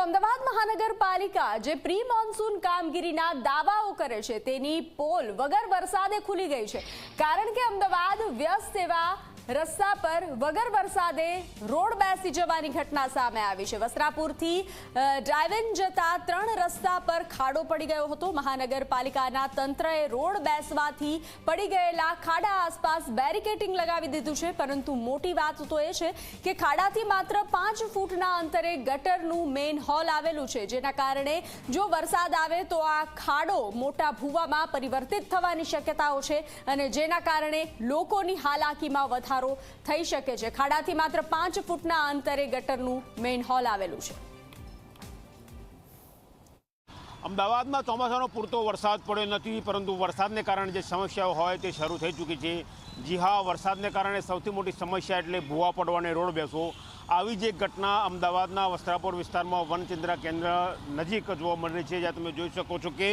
તો અમદાવાદ મહાનગરપાલિકા જે પ્રી મોન્સૂન કામગીરીના દાવાઓ કરે છે, તેની પોલ વગર વરસાદે ખુલી ગઈ છે. કારણ કે અમદાવાદ વ્યસ્ત એવા રસ્તા પર વગર વરસાદે રોડ બેસી જવાની ઘટના સામે આવી છે. વસ્ત્રાપુરથી ડ્રાઇવિંગ જતા ત્રણ રસ્તા પર ખાડો પડી ગયો હતો. મહાનગરપાલિકાના તંત્રએ રોડ બેસવાથી પડી ગયેલા ખાડા આસપાસ બેરિકેટિંગ લગાવી દીધું છે. પરંતુ મોટી વાત તો એ છે કે ખાડાથી માત્ર પાંચ ફૂટના અંતરે ગટરનું મેઇન હોલ આવેલું છે. જેના કારણે જો વરસાદ આવે તો આ ખાડો મોટા ભૂવામાં પરિવર્તિત થવાની શક્યતાઓ છે અને જેના કારણે લોકોની હાલાકીમાં વધારો થઈ શકે છે. ખાડાથી માત્ર પાંચ ફૂટના અંતરે ગટરનું મેઇન હોલ આવેલું છે. અમદાવાદમાં ચોમાસાનો પૂરતો વરસાદ પડ્યો નથી, પરંતુ વરસાદને કારણે જે સમસ્યાઓ હોય તે શરૂ થઈ ચૂકી છે. જી હા, વરસાદને કારણે સૌથી મોટી સમસ્યા એટલે ભૂવા પડવાને રોડ બેસો. આવી જ એક ઘટના અમદાવાદના વસ્ત્રાપુર વિસ્તારમાં વનચંદ્રા કેન્દ્ર નજીક જોવા મળી છે, જ્યાં તમે જોઈ શકો છો કે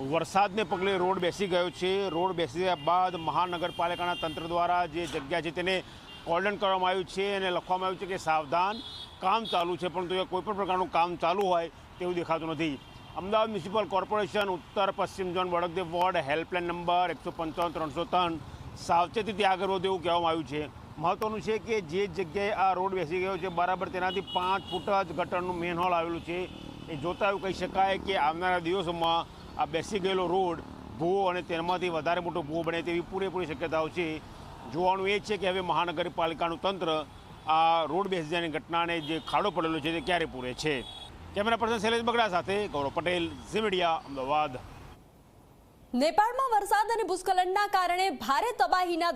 વરસાદને પગલે રોડ બેસી ગયો છે. રોડ બેસી ગયા બાદ મહાનગરપાલિકાના તંત્ર દ્વારા જે જગ્યા છે તેને કોર્ડન કરવામાં આવ્યું છે અને લખવામાં આવ્યું છે કે સાવધાન કામ ચાલુ છે, પરંતુ એ કોઈપણ પ્રકારનું કામ ચાલુ હોય તેવું દેખાતું નથી. અમદાવાદ મ્યુનિસિપલ કોર્પોરેશન, ઉત્તર, પશ્ચિમ zone, Vadodara ward, helpline number એકસો પંચાવન ત્રણસો ત્રણ સાવચેતીથી આગળ વધે એવું કહેવામાં આવ્યું છે. મહત્વનું છે કે જે જગ્યાએ આ રોડ બેસી ગયો છે, બરાબર તેનાથી પાંચ ફૂટ જ ગટરનું મેન હોલ આવેલું છે. એ જોતા એવું કહી શકાય કે આવનારા દિવસોમાં આ બેસી ગયેલો રોડ, ભૂવો અને તેમાંથી વધારે મોટો ભૂવો બને તેવી પૂરેપૂરી શક્યતાઓ છે. જોવાનું એ છે કે હવે મહાનગરપાલિકાનું તંત્ર આ રોડ બેસી જવાની ઘટનાને જે ખાડો પડેલો છે તે ક્યારે પૂરે છે? કેમેરા પર્સન શૈલેષ બગડા સાથે ગૌરવ પટેલ, ઝી મીડિયા, અમદાવાદ. નેપાળમાં વરસાદ અને ભૂસ્ખલનના કારણે ભારે તબાહીના